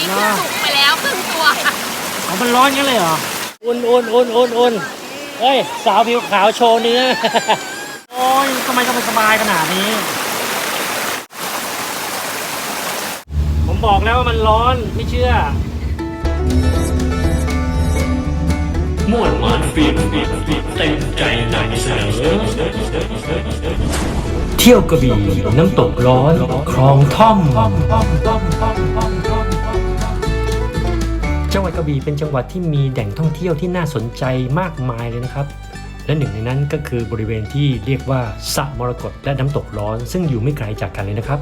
นี้คือสุกไปแล้วครึ่งตัวอ๋อมันร้อนงั้นเลยเหรอ อุ่นอุ่นอุ่นอุ่นอุ่นเฮ้ย สาวผิวขาวโชว์เนื้อ โอ้ยทำไมก็ไม่สบายขนาดนี้ ผมบอกแล้วว่ามันร้อนไม่เชื่อม่วนหวานฟินเต็มใจนำเสนอเที่ยวกระบี่น้ำตกร้อน คลองท่อม จังหวัดกระบี่เป็นจังหวัดที่มีแหล่งท่องเที่ยวที่น่าสนใจมากมายเลยนะครับ และหนึ่งในนั้นก็คือบริเวณที่เรียกว่าสระมรกตและน้ำตกร้อน ซึ่งอยู่ไม่ไกลจากกันเลยนะครับ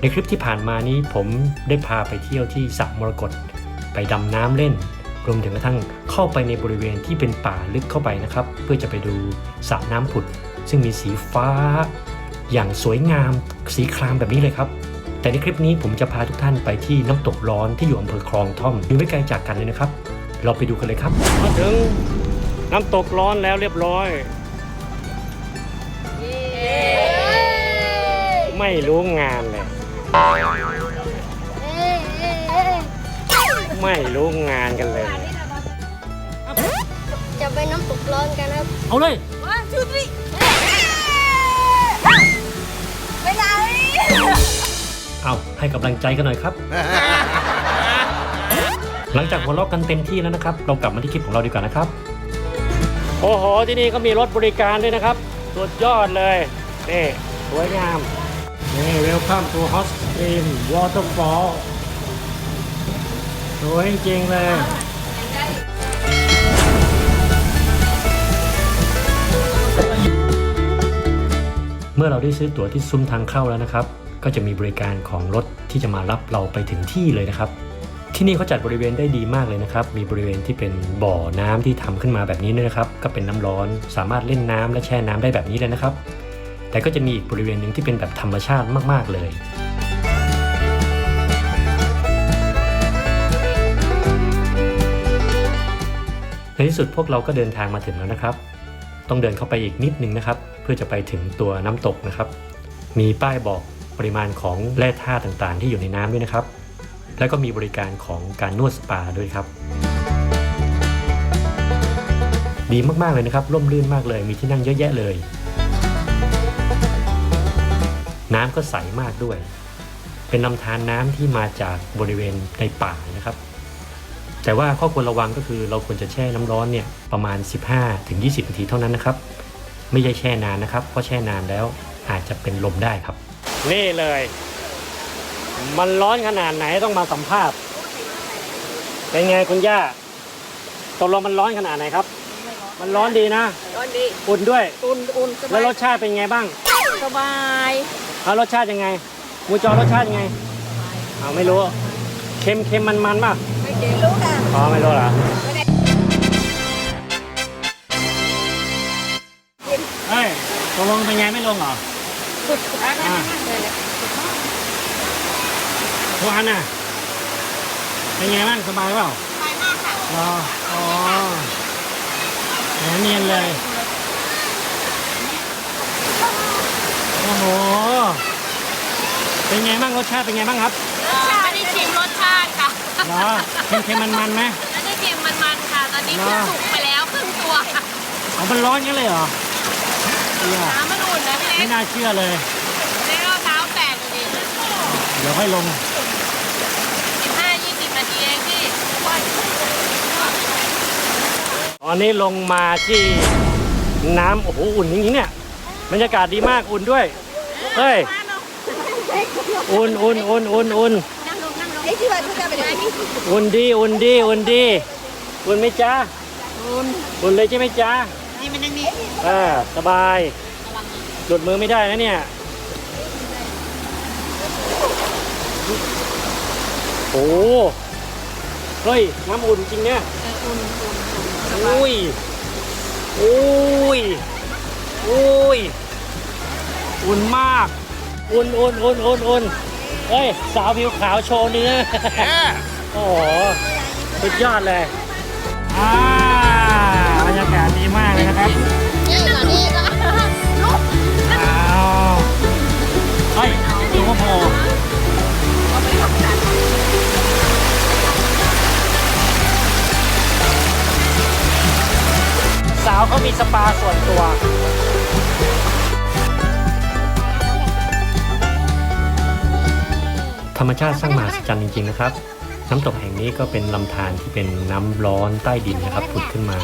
ในคลิปที่ผ่านมานี้ผมได้พาไปเที่ยวที่สระมรกตไปดำน้ำเล่น รวมถึงกระทั่งเข้าไปในบริเวณที่เป็นป่าลึกเข้าไปนะครับ เพื่อจะไปดูสระน้ำผุด ซึ่งมีสีฟ้า อย่างสวยงามสีครามแบบนี้เลยครับ แต่ในคลิปนี้ผมจะพาทุกท่านไปที่น้ำตกร้อนที่อยู่อำเภอคลองท่อมอยู่ไม่ไกลจากกันเลยนะครับ เราไปดูกันเลยครับ มาถึงน้ำตกร้อนแล้วเรียบร้อย ไม่รู้งานเลย ไม่รู้งานกันเลย จะไปน้ำตกร้อนกันครับ เอาเลย one two three เอาให้กำลังใจกันหน่อยครับ หลังจากหัวเราะกันเต็มที่แล้วนะครับ เรากลับมาที่คลิปของเราดีกว่านะครับ โอ้โห ที่นี่ก็มีรถบริการด้วยนะครับ สุดยอดเลยนี่สวยงามนี่ Welcome to Hot Stream Waterfall สวยจริงๆเลยเมื่อเราได้ซื้อตั๋วที่ซุ้มทางเข้าแล้วนะครับ ก็จะมีบริการของรถที่จะมารับเราไปถึงที่เลยนะครับ ที่นี่เขาจัดบริเวณได้ดีมากเลยนะครับ มีบริเวณที่เป็นบ่อน้ำที่ทำขึ้นมาแบบนี้นะครับ ก็เป็นน้ำร้อน สามารถเล่นน้ำและแช่น้ำได้แบบนี้เลยนะครับ แต่ก็จะมีอีกบริเวณหนึ่งที่เป็นแบบธรรมชาติมาก ๆเลยในที่สุดพวกเราก็เดินทางมาถึงแล้วนะครับ ต้องเดินเข้าไปอีกนิดนึงนะครับ เพื่อจะไปถึงตัวน้ำตกนะครับ มีป้ายบอก ปริมาณของแร่ธาตุต่างๆ ที่อยู่ในน้ำด้วยนะครับ แล้วก็มีบริการของการนวดสปาด้วยครับ ดีมากๆเลยนะครับ ร่มรื่นมากเลย มีที่นั่งเยอะแยะเลย น้ำก็ใสมากด้วย เป็นลำธารน้ำที่มาจากบริเวณในป่านะครับ แต่ว่าข้อควรระวังก็คือเราควรจะแช่น้ำร้อนเนี่ยประมาณ 15-20 นาทีเท่านั้นนะครับ ไม่ใช่แช่นานนะครับ เพราะแช่นานแล้วอาจจะเป็นลมได้ครับ นี่เลย มันร้อนขนาดไหนต้องมาสัมภาษณ์เป็นไงคุณย่าตกลงมันร้อนขนาดไหนครับ มันร้อนดีนะ ร้อนดีอุ่นด้วยอุ่นอุ่นสแล้บาวยรสชาติเป็นไงบ้างสบายเอารสชาติยังไงหมูจอรสชาติยังไงเอาไม่รู้ เค็มเค็มมันมันๆมากไม่เจรู้ค่ะอ๋อไม่รู้เหรอเฮ้ยตกลงเป็นไงไม่ลงเหรอ อ่าทุกอันน่ะเป็นไงบ้างสบายเปล่าสบายมากค่ะรออ๋อแหมเนียนเลย โอ้โห เป็นไงบ้างรสชาติเป็นไงบ้างครับไม่ได้ชิมรสชาติค่ะเหรอเค็มๆมันๆไหมไม่ได้ชิมมันๆค่ะ ตอนนี้คือสุกไปแล้วครึ่งตัวอ๋อมันร้อนงั้นเลยเหรอ เนี่ยน้ำมันอุ่นนะพี่ไม่เล็กน่าเชื่อเลยเล็กเอาเท้าแตะดูดิเดี๋ยวค่อยลง สิบห้ายี่สิบนาทีเองพี่ ตอนนี้ลงมาที่น้ำโอ้โหอุ่นจริงๆเนี่ยบรรยากาศดีมากอุ่นด้วย เฮ้ย อุ่นอุ่นอุ่นอุ่นอุ่นนั่งลงนั่งลงไอ้ที่ว่าทุกจะไปไหนพี่อุ่นดี อุ่นดี อุ่นดี อุ่นไหมจ๊ะ อุ่น อุ่นเลยใช่ไหมจ๊ะ นี่มันยังนี่อ่าสบายหลุดมือไม่ได้นะเนี่ยโอ้เฮ้ยน้ำอุ่นจริงเนี่ยอุ่นอุ่นอุ้ยอุ้ยอุ้ยอุ่นมาก อุ่นอุ่นอุ่นอุ่นอุ่นเฮ้ย สาวผิวขาวโชว์เนื้อโอ้โหสุดยอดเลยอ่า ยนะครับนี่ก่อนี่ก็ลุกอ้าวเฮ้ยว่าโอสาวเขามีสปาส่วนตัวธรรมชาติสร้างมาสจัรย์จริง ๆ นะครับ น้ำตกแห่งนี้ก็เป็นลำธารที่เป็นน้ำร้อนใต้ดินนะครับผุดขึ้นมา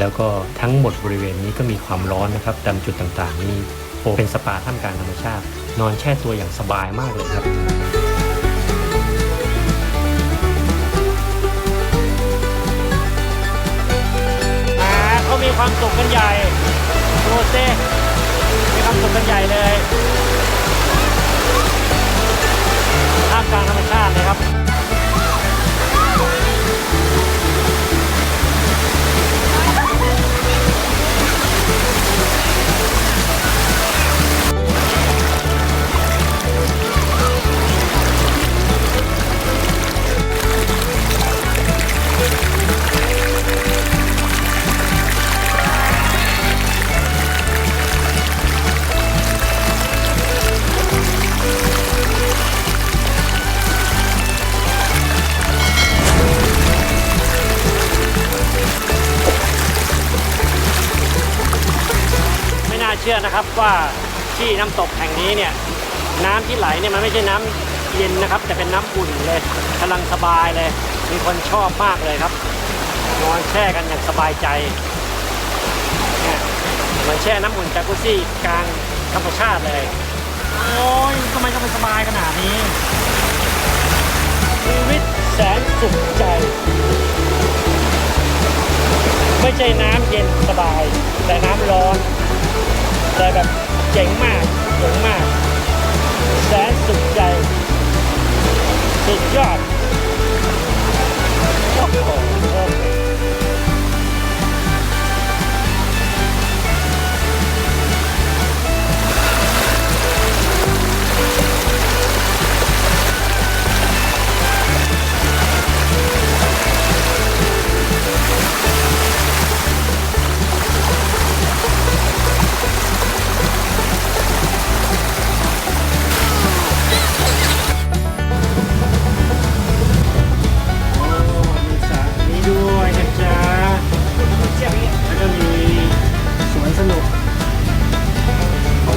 แล้วก็ทั้งหมดบริเวณนี้ก็มีความร้อนนะครับตามจุดต่างๆนี่โอเป็นสปาท่ามกลางธรรมชาติ นอนแช่ตัวอย่างสบายมากเลยครับเขามีความสุขกันใหญ่ดูสิมีความสุขกันใหญ่เลย เชื่อนะครับว่าที่น้ำตกแห่งนี้เนี่ยน้ำที่ไหลเนี่ยมันไม่ใช่น้ำเย็นนะครับ แต่เป็นน้ำอุ่นเลยกำลังสบายเลย มีคนชอบมากเลยครับนอนแช่กันอย่างสบายใจเนี่ยเหมือนแช่น้ำอุ่นจากกุซี่กลางธรรมชาติเลยโอ้ยทำไมต้องเป็นสบายขนาดนี้ชีวิตแสนสุขใจ ไม่ใช่น้ำเย็นสบาย แต่น้ำร้อน แต่แบบเจ๋งมากเจ๋งมาก แสนสุดใจ สุดยอดโอ้โห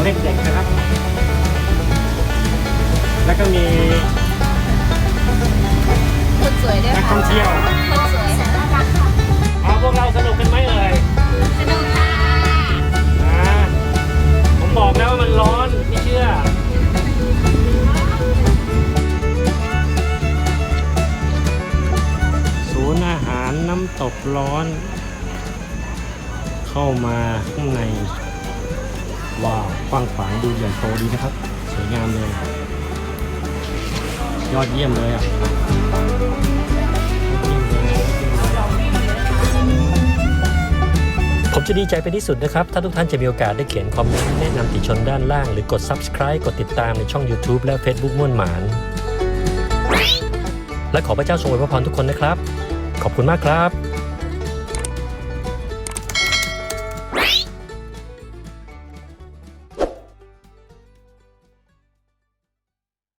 ของเด็กๆนะครับ แล้วก็มีคนสวยด้วยนักค่ะท่องเที่ยวคนสวยน่ารักค่ะเอาพวกเราสนุกกันไหมเอ่ยสนุกค่ะนะผมบอกแล้วว่ามันร้อนไม่เชื่อ ศูนย์อาหารน้ำตกร้อน เข้ามา ดูใหญ่โตดีนะครับ สวยงามเลย ยอดเยี่ยมเลยอะผมจะดีใจเป็นที่สุดนะครับ ถ้าทุกท่านจะมีโอกาสได้เขียนคอมเมนต์แนะนำติชนด้านล่าง หรือกด subscribe กดติดตามในช่อง YouTube และ Facebook ม่วนหมาน และขอพระเจ้าทรงอวยพรทุกคนนะครับ ขอบคุณมากครับ